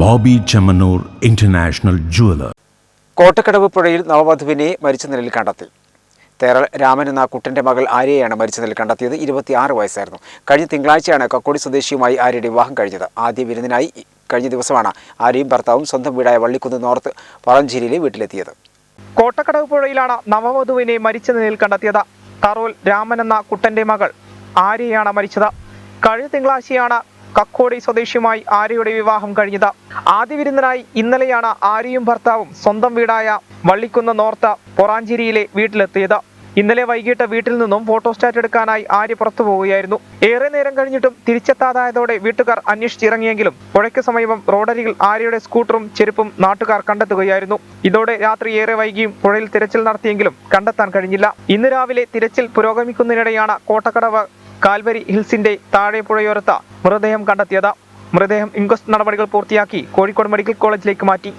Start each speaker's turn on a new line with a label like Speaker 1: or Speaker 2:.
Speaker 1: Bobby Chemmanur international jeweller.
Speaker 2: Kottakkadavu പുഴയിൽ നവവധുവിനെ മരിച്ച നിലയിൽ കണ്ടെത്തി. തേറൽ രാമൻ എന്ന കുട്ടന്റെ മകൾ ആര്യയാണ് മരിച്ച നിലയിൽ കണ്ടെത്തിയത്. ഇരുപത്തിയാറ് വയസ്സായിരുന്നു. കഴിഞ്ഞ തിങ്കളാഴ്ചയാണ് കക്കോടി സ്വദേശിയുമായി ആര്യയുടെ വിവാഹം കഴിഞ്ഞത്. ആദ്യ വിരുന്നിനായി കഴിഞ്ഞ ദിവസമാണ് ആര്യയും ഭർത്താവും സ്വന്തം വീടായ വള്ളിക്കുന്ന് നോർത്ത് പറഞ്ചേരിയിലെ വീട്ടിലെത്തിയത്.
Speaker 3: കോട്ടക്കടവ് പുഴയിലാണ് നവവധുവിനെ മരിച്ച നിലയിൽ കണ്ടെത്തിയത്. തറോൽ രാമൻ എന്ന കുട്ടന്റെ മകൾ ആര്യയാണ് മരിച്ചത്. കഴിഞ്ഞ തിങ്കളാഴ്ചയാണ് കക്കോടി സ്വദേശിയുമായി ആര്യയുടെ വിവാഹം കഴിഞ്ഞത്. ആദ്യ വിരുന്നിനായി ഇന്നലെയാണ് ആര്യയും ഭർത്താവും സ്വന്തം വീടായ വള്ളിക്കുന്ന് നോർത്ത പൊറാഞ്ചേരിയിലെ വീട്ടിലെത്തിയത്. ഇന്നലെ വൈകിട്ട് വീട്ടിൽ നിന്നും ഫോട്ടോസ്റ്റാറ്റ് എടുക്കാനായി ആര്യ പുറത്തു പോവുകയായിരുന്നു. ഏറെ നേരം കഴിഞ്ഞിട്ടും തിരിച്ചെത്താതായതോടെ വീട്ടുകാർ അന്വേഷിച്ചിറങ്ങിയെങ്കിലും പുഴയ്ക്ക് സമീപം റോഡരികിൽ ആര്യയുടെ സ്കൂട്ടറും ചെരുപ്പും നാട്ടുകാർ കണ്ടെത്തുകയായിരുന്നു. ഇതോടെ രാത്രി ഏറെ വൈകിയും പുഴയിൽ തിരച്ചിൽ നടത്തിയെങ്കിലും കണ്ടെത്താൻ കഴിഞ്ഞില്ല. ഇന്ന് രാവിലെ തിരച്ചിൽ പുരോഗമിക്കുന്നതിനിടെയാണ് കോട്ടക്കടവ് കാൽവരി ഹിൽസിന്റെ താഴെ പുഴയോരത്ത് മൃതദേഹം കണ്ടെത്തിയത് മൃതദേഹം ഇൻക്വസ്റ്റ് നടപടികൾ പൂർത്തിയാക്കി കോഴിക്കോട് മെഡിക്കൽ കോളേജിലേക്ക് മാറ്റി.